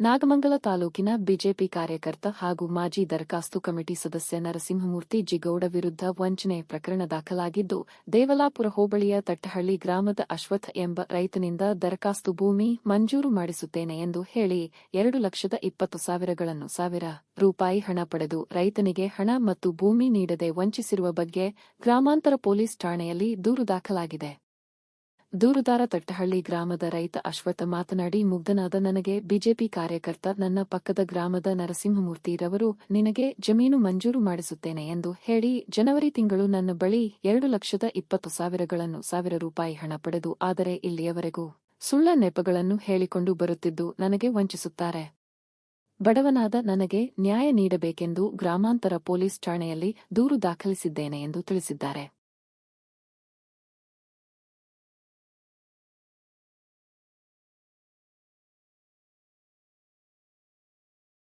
ನಾಗಮಂಗಲ ತಾಲೂಕಿನ ಬಿಜೆಪಿ ಕಾರ್ಯಕರ್ತ ಹಾಗೂ ಮಾಜಿ ದರಖಾಸ್ತು ಕಮಿಟಿ ಸದಸ್ಯ ನರಸಿಂಹಮೂರ್ತಿ ಜಿಗೌಡ ವಿರುದ್ಧ ವಂಚನೆ ಪ್ರಕರಣ ದಾಖಲಾಗಿದ್ದು, ದೇವಲಾಪುರ ಹೋಬಳಿಯ ತಟ್ಟಹಳ್ಳಿ ಗ್ರಾಮದ ಅಶ್ವಥ್ ಎಂಬ ರೈತನಿಂದ ದರಖಾಸ್ತು ಭೂಮಿ ಮಂಜೂರು ಮಾಡಿಸುತ್ತೇನೆ ಎಂದು ಹೇಳಿ ಎರಡು ಲಕ್ಷದ ಇಪ್ಪತ್ತು ಸಾವಿರಗಳನ್ನು ಸಾವಿರ ರೂಪಾಯಿ ಹಣ ಪಡೆದು ರೈತನಿಗೆ ಹಣ ಮತ್ತು ಭೂಮಿ ನೀಡದೆ ವಂಚಿಸಿರುವ ಬಗ್ಗೆ ಗ್ರಾಮಾಂತರ ಪೊಲೀಸ್ ಠಾಣೆಯಲ್ಲಿ ದೂರು ದಾಖಲಾಗಿದೆ. ದೂರುದಾರ ತಟ್ಟಹಳ್ಳಿ ಗ್ರಾಮದ ರೈತ ಅಶ್ವಥ ಮಾತನಾಡಿ, ಮುಗ್ಧನಾದ ನನಗೆ ಬಿಜೆಪಿ ಕಾರ್ಯಕರ್ತ, ನನ್ನ ಪಕ್ಕದ ಗ್ರಾಮದ ನರಸಿಂಹಮೂರ್ತಿರವರು ನಿನಗೆ ಜಮೀನು ಮಂಜೂರು ಮಾಡಿಸುತ್ತೇನೆ ಎಂದು ಹೇಳಿ, ಜನವರಿ ತಿಂಗಳು ನನ್ನ ಬಳಿ ಎರಡು ಲಕ್ಷದ ಇಪ್ಪತ್ತು ಸಾವಿರಗಳನ್ನು ಸಾವಿರ ರೂಪಾಯಿ ಹಣ ಪಡೆದು, ಆದರೆ ಇಲ್ಲಿಯವರೆಗೂ ಸುಳ್ಳ ನೆಪಗಳನ್ನು ಹೇಳಿಕೊಂಡು ಬರುತ್ತಿದ್ದು ನನಗೆ ವಂಚಿಸುತ್ತಾರೆ. ಬಡವನಾದ ನನಗೆ ನ್ಯಾಯ ನೀಡಬೇಕೆಂದು ಗ್ರಾಮಾಂತರ ಪೊಲೀಸ್ ಠಾಣೆಯಲ್ಲಿ ದೂರು ದಾಖಲಿಸಿದ್ದೇನೆ ಎಂದು ತಿಳಿಸಿದ್ದಾರೆ.